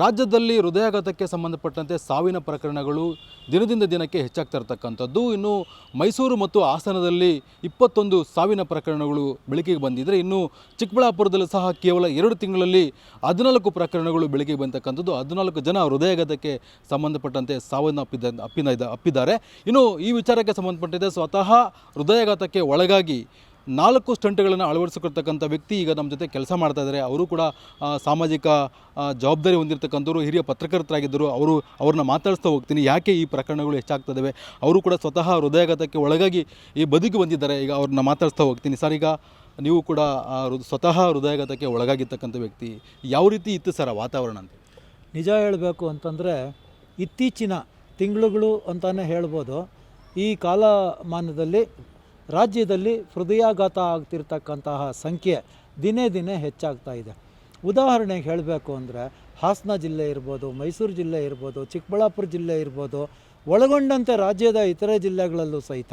ರಾಜ್ಯದಲ್ಲಿ ಹೃದಯಾಘಾತಕ್ಕೆ ಸಂಬಂಧಪಟ್ಟಂತೆ ಸಾವಿನ ಪ್ರಕರಣಗಳು ದಿನದಿಂದ ದಿನಕ್ಕೆ ಹೆಚ್ಚಾಗ್ತಾ ಇರತಕ್ಕಂಥದ್ದು. ಇನ್ನು ಮೈಸೂರು ಮತ್ತು ಹಾಸನದಲ್ಲಿ ಇಪ್ಪತ್ತೊಂದು ಸಾವಿನ ಪ್ರಕರಣಗಳು ಬೆಳಕಿಗೆ ಬಂದಿದ್ದರೆ ಇನ್ನು ಚಿಕ್ಕಬಳ್ಳಾಪುರದಲ್ಲಿ ಸಹ ಕೇವಲ ಎರಡು ತಿಂಗಳಲ್ಲಿ ಹದಿನಾಲ್ಕು ಪ್ರಕರಣಗಳು ಬೆಳಕಿಗೆ ಬಂತಕ್ಕಂಥದ್ದು. ಹದಿನಾಲ್ಕು ಜನ ಹೃದಯಾಘಾತಕ್ಕೆ ಸಂಬಂಧಪಟ್ಟಂತೆ ಸಾವನ್ನಪ್ಪಿದ ಅಪ್ಪಿದ ಅಪ್ಪಿದ್ದಾರೆ. ಇನ್ನು ಈ ವಿಚಾರಕ್ಕೆ ಸಂಬಂಧಪಟ್ಟಂತೆ ಸ್ವತಃ ಹೃದಯಾಘಾತಕ್ಕೆ ಒಳಗಾಗಿ ನಾಲ್ಕು ಸ್ಟಂಟ್ಗಳನ್ನು ಅಳವಡಿಸಿಕೊಳ್ತಕ್ಕಂಥ ವ್ಯಕ್ತಿ ಈಗ ನಮ್ಮ ಜೊತೆ ಕೆಲಸ ಮಾಡ್ತಾ ಇದ್ದಾರೆ. ಅವರು ಕೂಡ ಸಾಮಾಜಿಕ ಜವಾಬ್ದಾರಿ ಹೊಂದಿರತಕ್ಕಂಥವ್ರು, ಹಿರಿಯ ಪತ್ರಕರ್ತರಾಗಿದ್ದರು. ಅವರು ಅವ್ರನ್ನ ಮಾತಾಡಿಸ್ತಾ ಹೋಗ್ತೀನಿ. ಯಾಕೆ ಈ ಪ್ರಕರಣಗಳು ಹೆಚ್ಚಾಗ್ತದವೆ ಅವರು ಕೂಡ ಸ್ವತಃ ಹೃದಯಾಘಾತಕ್ಕೆ ಒಳಗಾಗಿ ಈ ಬದುಕು ಬಂದಿದ್ದಾರೆ. ಈಗ ಅವ್ರನ್ನ ಮಾತಾಡಿಸ್ತಾ ಹೋಗ್ತೀನಿ. ಸರ್, ಈಗ ನೀವು ಕೂಡ ಸ್ವತಃ ಹೃದಯಾಘಾತಕ್ಕೆ ಒಳಗಾಗಿರ್ತಕ್ಕಂಥ ವ್ಯಕ್ತಿ. ಯಾವ ರೀತಿ ಇತ್ತು ಸರ್ ವಾತಾವರಣ ಅಂತ? ನಿಜ ಹೇಳಬೇಕು ಅಂತಂದರೆ, ಇತ್ತೀಚಿನ ತಿಂಗಳುಗಳು ಅಂತಲೇ ಹೇಳ್ಬೋದು. ಈ ಕಾಲಮಾನದಲ್ಲಿ ರಾಜ್ಯದಲ್ಲಿ ಹೃದಯಾಘಾತ ಆಗ್ತಿರ್ತಕ್ಕಂತಹ ಸಂಖ್ಯೆ ದಿನೇ ದಿನೇ ಹೆಚ್ಚಾಗ್ತಾ ಇದೆ. ಉದಾಹರಣೆಗೆ ಹೇಳಬೇಕು ಅಂದರೆ ಹಾಸನ ಜಿಲ್ಲೆ ಇರ್ಬೋದು, ಮೈಸೂರು ಜಿಲ್ಲೆ ಇರ್ಬೋದು, ಚಿಕ್ಕಬಳ್ಳಾಪುರ ಜಿಲ್ಲೆ ಇರ್ಬೋದು, ಒಳಗೊಂಡಂತೆ ರಾಜ್ಯದ ಇತರೆ ಜಿಲ್ಲೆಗಳಲ್ಲೂ ಸಹಿತ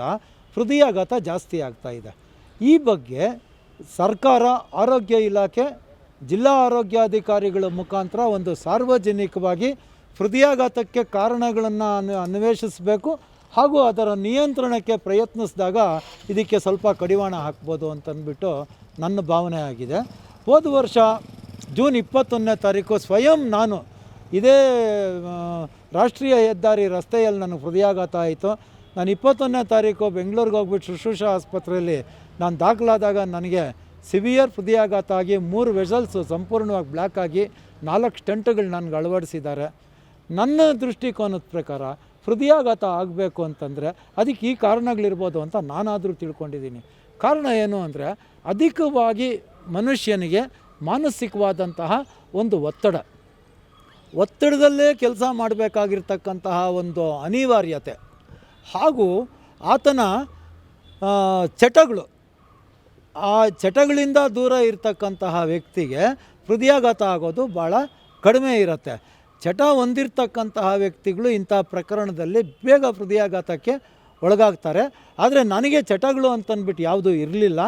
ಹೃದಯಾಘಾತ ಜಾಸ್ತಿ ಆಗ್ತಾ ಇದೆ. ಈ ಬಗ್ಗೆ ಸರ್ಕಾರ, ಆರೋಗ್ಯ ಇಲಾಖೆ, ಜಿಲ್ಲಾ ಆರೋಗ್ಯಾಧಿಕಾರಿಗಳ ಮುಖಾಂತರ ಒಂದು ಸಾರ್ವಜನಿಕವಾಗಿ ಹೃದಯಾಘಾತಕ್ಕೆ ಕಾರಣಗಳನ್ನು ಅನ್ವ, ಅನ್ವೇಷಿಸಬೇಕು. ಹಾಗೂ ಅದರ ನಿಯಂತ್ರಣಕ್ಕೆ ಪ್ರಯತ್ನಿಸಿದಾಗ ಇದಕ್ಕೆ ಸ್ವಲ್ಪ ಕಡಿವಾಣ ಹಾಕ್ಬೋದು ಅಂತಂದ್ಬಿಟ್ಟು ನನ್ನ ಭಾವನೆ ಆಗಿದೆ. ಹೋದ ವರ್ಷ ಜೂನ್ ಇಪ್ಪತ್ತೊಂದನೇ ತಾರೀಕು ಸ್ವಯಂ ನಾನು ಇದೇ ರಾಷ್ಟ್ರೀಯ ಹೆದ್ದಾರಿ ರಸ್ತೆಯಲ್ಲಿ ನನಗೆ ಹೃದಯಾಘಾತ ಆಯಿತು. ನಾನು ಇಪ್ಪತ್ತೊಂದನೇ ತಾರೀಕು ಬೆಂಗಳೂರಿಗೆ ಹೋಗ್ಬಿಟ್ಟು ಶುಶ್ರೂಷಾ ಆಸ್ಪತ್ರೆಯಲ್ಲಿ ನಾನು ದಾಖಲಾದಾಗ ನನಗೆ ಸಿವಿಯರ್ ಹೃದಯಾಘಾತ ಆಗಿ ಮೂರು ವೆಸಲ್ಸು ಸಂಪೂರ್ಣವಾಗಿ ಬ್ಲ್ಯಾಕ್ ಆಗಿ ನಾಲ್ಕು ಸ್ಟೆಂಟ್ಗಳು ನನಗೆ ಅಳವಡಿಸಿದ್ದಾರೆ. ನನ್ನ ದೃಷ್ಟಿಕೋನದ ಪ್ರಕಾರ ಹೃದಯಾಘಾತ ಆಗಬೇಕು ಅಂತಂದರೆ ಅದಕ್ಕೆ ಈ ಕಾರಣಗಳಿರ್ಬೋದು ಅಂತ ನಾನಾದರೂ ತಿಳ್ಕೊಂಡಿದ್ದೀನಿ. ಕಾರಣ ಏನು ಅಂದರೆ ಅಧಿಕವಾಗಿ ಮನುಷ್ಯನಿಗೆ ಮಾನಸಿಕವಾದಂತಹ ಒಂದು ಒತ್ತಡ. ಒತ್ತಡದಲ್ಲೇ ಕೆಲಸ ಮಾಡಬೇಕಾಗಿರ್ತಕ್ಕಂತಹ ಒಂದು ಅನಿವಾರ್ಯತೆ. ಹಾಗೂ ಆತನ ಚಟಗಳು, ಆ ಚಟಗಳಿಂದ ದೂರ ಇರತಕ್ಕಂತಹ ವ್ಯಕ್ತಿಗೆ ಹೃದಯಾಘಾತ ಆಗೋದು ಭಾಳ ಕಡಿಮೆ ಇರುತ್ತೆ. ಚಟ ಹೊಂದಿರ್ತಕ್ಕಂತಹ ವ್ಯಕ್ತಿಗಳು ಇಂಥ ಪ್ರಕರಣದಲ್ಲಿ ಬೇಗ ಹೃದಯಾಘಾತಕ್ಕೆ ಒಳಗಾಗ್ತಾರೆ. ಆದರೆ ನನಗೆ ಚಟಗಳು ಅಂತಂದ್ಬಿಟ್ಟು ಯಾವುದೂ ಇರಲಿಲ್ಲ.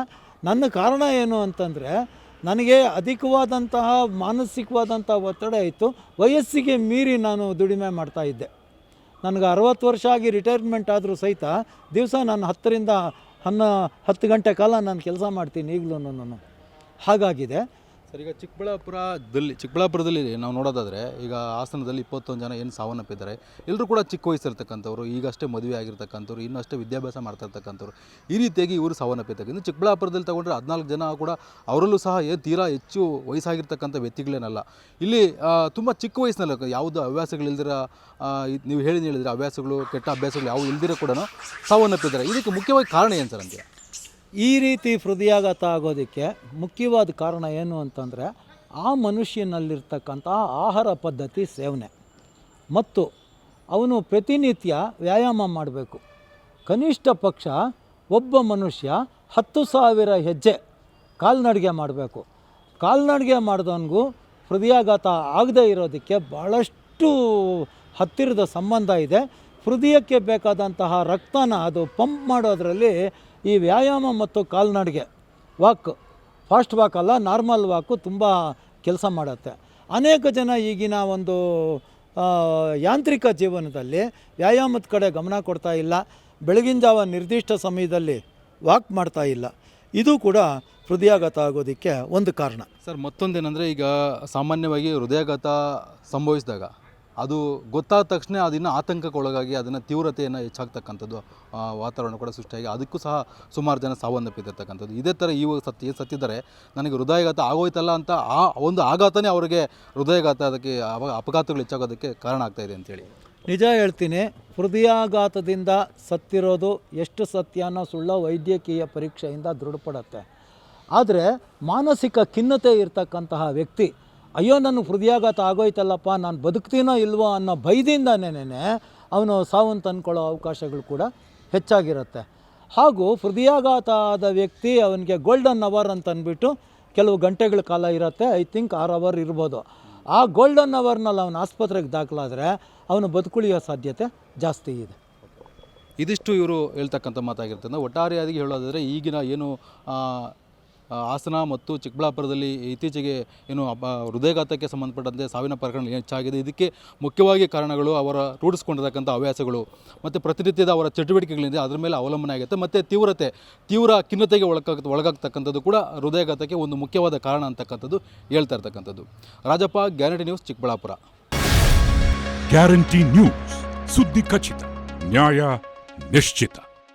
ನನ್ನ ಕಾರಣ ಏನು ಅಂತಂದರೆ, ನನಗೆ ಅಧಿಕವಾದಂತಹ ಮಾನಸಿಕವಾದಂಥ ಒತ್ತಡ ಇತ್ತು. ವಯಸ್ಸಿಗೆ ಮೀರಿ ನಾನು ದುಡಿಮೆ ಮಾಡ್ತಾಯಿದ್ದೆ ನನಗೆ ಅರವತ್ತು ವರ್ಷ ಆಗಿ ರಿಟೈರ್ಮೆಂಟ್ ಆದರೂ ಸಹಿತ ದಿವಸ ನಾನು ಹತ್ತರಿಂದ ಹನ್ನ ಹತ್ತು ಗಂಟೆ ಕಾಲ ನಾನು ಕೆಲಸ ಮಾಡ್ತೀನಿ ಈಗಲೂ ನಾನು. ಹಾಗಾಗಿದೆ. ಸರ್, ಈಗ ಚಿಕ್ಕಬಳ್ಳಾಪುರದಲ್ಲಿ ಚಿಕ್ಕಬಳ್ಳಾಪುರದಲ್ಲಿ ನಾವು ನೋಡೋದಾದರೆ ಈಗ ಹಾಸನದಲ್ಲಿ ಇಪ್ಪತ್ತೊಂದು ಜನ ಏನು ಸಾವನ್ನಪ್ಪಿದ್ದಾರೆ. ಎಲ್ಲರೂ ಕೂಡ ಚಿಕ್ಕ ವಯಸ್ಸಿರ್ತಕ್ಕಂಥವ್ರು, ಈಗಷ್ಟೇ ಮದುವೆ ಆಗಿರ್ತಕ್ಕಂಥವ್ರು, ಇನ್ನಷ್ಟೇ ವಿದ್ಯಾಭ್ಯಾಸ ಮಾಡ್ತಾ ಇರ್ತಕ್ಕಂಥವ್ರು ಈ ರೀತಿಯಾಗಿ ಇವರು ಸಾವನ್ನಪ್ಪಿರ್ತಕ್ಕಂಥ ಇನ್ನು ಚಿಕ್ಕಬಳ್ಳಾಪುರದಲ್ಲಿ ತಗೊಂಡ್ರೆ ಹದಿನಾಲ್ಕು ಜನ ಕೂಡ ಅವರಲ್ಲೂ ಸಹ ಏನು ತೀರಾ ಹೆಚ್ಚು ವಯಸ್ಸಾಗಿರ್ತಕ್ಕಂಥ ವ್ಯಕ್ತಿಗಳೇನಲ್ಲ. ಇಲ್ಲಿ ತುಂಬ ಚಿಕ್ಕ ವಯಸ್ಸಿನಲ್ಲಿ ಯಾವುದು ಹವ್ಯಾಸಗಳಿಲ್ದಿರ ನೀವು ಹೇಳಿ ಹೇಳಿದ್ರೆ ಹವ್ಯಾಸಗಳು, ಕೆಟ್ಟ ಅಭ್ಯಾಸಗಳು ಯಾವುದು ಇಲ್ದಿರೋ ಕೂಡ ಸಾವನ್ನಪ್ಪಿದ್ದಾರೆ. ಇದಕ್ಕೆ ಮುಖ್ಯವಾಗಿ ಕಾರಣ ಏನು ಸರ್ ಅಂತೀರಾ? ಈ ರೀತಿ ಹೃದಯಾಘಾತ ಆಗೋದಕ್ಕೆ ಮುಖ್ಯವಾದ ಕಾರಣ ಏನು ಅಂತಂದರೆ ಆ ಮನುಷ್ಯನಲ್ಲಿರ್ತಕ್ಕಂಥ ಆಹಾರ ಪದ್ಧತಿ ಸೇವನೆ. ಮತ್ತು ಅವನು ಪ್ರತಿನಿತ್ಯ ವ್ಯಾಯಾಮ ಮಾಡಬೇಕು. ಕನಿಷ್ಠ ಪಕ್ಷ ಒಬ್ಬ ಮನುಷ್ಯ ಹತ್ತು ಸಾವಿರ ಹೆಜ್ಜೆ ಕಾಲ್ನಡಿಗೆ ಮಾಡಬೇಕು. ಕಾಲ್ನಡಿಗೆ ಮಾಡಿದವನಿಗೂ ಹೃದಯಾಘಾತ ಆಗದೇ ಇರೋದಕ್ಕೆ ಭಾಳಷ್ಟು ಹತ್ತಿರದ ಸಂಬಂಧ ಇದೆ. ಹೃದಯಕ್ಕೆ ಬೇಕಾದಂತಹ ರಕ್ತನ ಅದು ಪಂಪ್ ಮಾಡೋದರಲ್ಲಿ ಈ ವ್ಯಾಯಾಮ ಮತ್ತು ಕಾಲ್ನಡಿಗೆ ವಾಕ್, ಫಾಸ್ಟ್ ವಾಕ್ ಅಲ್ಲ, ನಾರ್ಮಲ್ ವಾಕು ತುಂಬ ಕೆಲಸ ಮಾಡುತ್ತೆ. ಅನೇಕ ಜನ ಈಗಿನ ಒಂದು ಯಾಂತ್ರಿಕ ಜೀವನದಲ್ಲಿ ವ್ಯಾಯಾಮದ ಕಡೆ ಗಮನ ಕೊಡ್ತಾ ಇಲ್ಲ. ಬೆಳಗಿನ ಜಾವ ನಿರ್ದಿಷ್ಟ ಸಮಯದಲ್ಲಿ ವಾಕ್ ಮಾಡ್ತಾ ಇಲ್ಲ. ಇದು ಕೂಡ ಹೃದಯಾಘಾತ ಆಗೋದಕ್ಕೆ ಒಂದು ಕಾರಣ. ಸರ್, ಮತ್ತೊಂದೇನೆಂದರೆ ಈಗ ಸಾಮಾನ್ಯವಾಗಿ ಹೃದಯಾಘಾತ ಸಂಭವಿಸಿದಾಗ ಅದು ಗೊತ್ತಾದ ತಕ್ಷಣ ಅದನ್ನು ಆತಂಕಕ್ಕೊಳಗಾಗಿ ಅದನ್ನು ತೀವ್ರತೆಯನ್ನು ಹೆಚ್ಚಾಗ್ತಕ್ಕಂಥದ್ದು ವಾತಾವರಣ ಕೂಡ ಸೃಷ್ಟಿಯಾಗಿ ಅದಕ್ಕೂ ಸಹ ಸುಮಾರು ಜನ ಸಾವನ್ನಪ್ಪಿದ್ದಿರ್ತಕ್ಕಂಥದ್ದು. ಇದೇ ಥರ ಇವಾಗ ಏನು ಸತ್ತಿದ್ದಾರೆ ನನಗೆ ಹೃದಯಾಘಾತ ಆಗೋಯ್ತಲ್ಲ ಅಂತ ಆ ಒಂದು ಆಘಾತನೇ ಅವರಿಗೆ ಹೃದಯಾಘಾತ ಅದಕ್ಕೆ ಅವಾಗ ಅಪಘಾತಗಳು ಹೆಚ್ಚಾಗೋದಕ್ಕೆ ಕಾರಣ ಆಗ್ತಾಯಿದೆ ಅಂತೇಳಿ. ನಿಜ ಹೇಳ್ತೀನಿ, ಹೃದಯಾಘಾತದಿಂದ ಸತ್ತಿರೋದು ಎಷ್ಟು ಸತ್ಯ ಅನ್ನೋ ಸುಳ್ಳ ವೈದ್ಯಕೀಯ ಪರೀಕ್ಷೆಯಿಂದ ದೃಢಪಡುತ್ತೆ. ಆದರೆ ಮಾನಸಿಕ ಖಿನ್ನತೆ ಇರ್ತಕ್ಕಂತಹ ವ್ಯಕ್ತಿ ಅಯ್ಯೋ, ನನ್ನ ಹೃದಯಾಘಾತ ಆಗೋಯ್ತಲ್ಲಪ್ಪ, ನಾನು ಬದುಕ್ತೀನೋ ಇಲ್ವೋ ಅನ್ನೋ ಭಯದಿಂದನೇ ಅವನು ಸಾವನ್ನು ತಂದ್ಕೊಳ್ಳೋ ಅವಕಾಶಗಳು ಕೂಡ ಹೆಚ್ಚಾಗಿರುತ್ತೆ. ಹಾಗೂ ಹೃದಯಾಘಾತ ಆದ ವ್ಯಕ್ತಿ ಅವನಿಗೆ ಗೋಲ್ಡನ್ ಅವರ್ ಅಂತ ಅಂದ್ಬಿಟ್ಟು ಕೆಲವು ಗಂಟೆಗಳ ಕಾಲ ಇರುತ್ತೆ ಐ ಥಿಂಕ್ ಆರ್ ಅವರ್ ಇರ್ಬೋದು. ಆ ಗೋಲ್ಡನ್ ಅವರ್ನಲ್ಲಿ ಅವನು ಆಸ್ಪತ್ರೆಗೆ ದಾಖಲಾದರೆ ಅವನು ಬದುಕುಳಿಯೋ ಸಾಧ್ಯತೆ ಜಾಸ್ತಿ ಇದೆ. ಇದಿಷ್ಟು ಇವರು ಹೇಳ್ತಕ್ಕಂಥ ಮಾತಾಗಿರ್ತದೆ. ಒಟ್ಟಾರೆಯಾಗಿ ಹೇಳೋದಾದರೆ ಈಗಿನ ಏನು ಹಾಸನ ಮತ್ತು ಚಿಕ್ಕಬಳ್ಳಾಪುರದಲ್ಲಿ ಇತ್ತೀಚೆಗೆ ಏನು ಹೃದಯಘಾತಕ್ಕೆ ಸಂಬಂಧಪಟ್ಟಂತೆ ಸಾವಿನ ಪ್ರಕರಣ ಹೆಚ್ಚಾಗಿದೆ. ಇದಕ್ಕೆ ಮುಖ್ಯವಾಗಿ ಕಾರಣಗಳು ಅವರ ರೂಢಿಸ್ಕೊಂಡಿರತಕ್ಕಂಥ ಹವ್ಯಾಸಗಳು ಮತ್ತು ಪ್ರತಿನಿತ್ಯದ ಅವರ ಚಟುವಟಿಕೆಗಳಿಂದ ಅದರ ಮೇಲೆ ಅವಲಂಬನೆ ಆಗುತ್ತೆ. ಮತ್ತು ತೀವ್ರತೆ, ತೀವ್ರ ಖಿನ್ನತೆಗೆ ಒಳಗಾಗ ಒಳಗಾಗ್ತಕ್ಕಂಥದ್ದು ಕೂಡ ಹೃದಯಘಾತಕ್ಕೆ ಒಂದು ಮುಖ್ಯವಾದ ಕಾರಣ ಅಂತಕ್ಕಂಥದ್ದು ಹೇಳ್ತಾ ಇರ್ತಕ್ಕಂಥದ್ದು. Rajappa, guarantee news, Chikkaballapur. Guarantee news, ಸುದ್ದಿ ಖಚಿತ, ನ್ಯಾಯ ನಿಶ್ಚಿತ.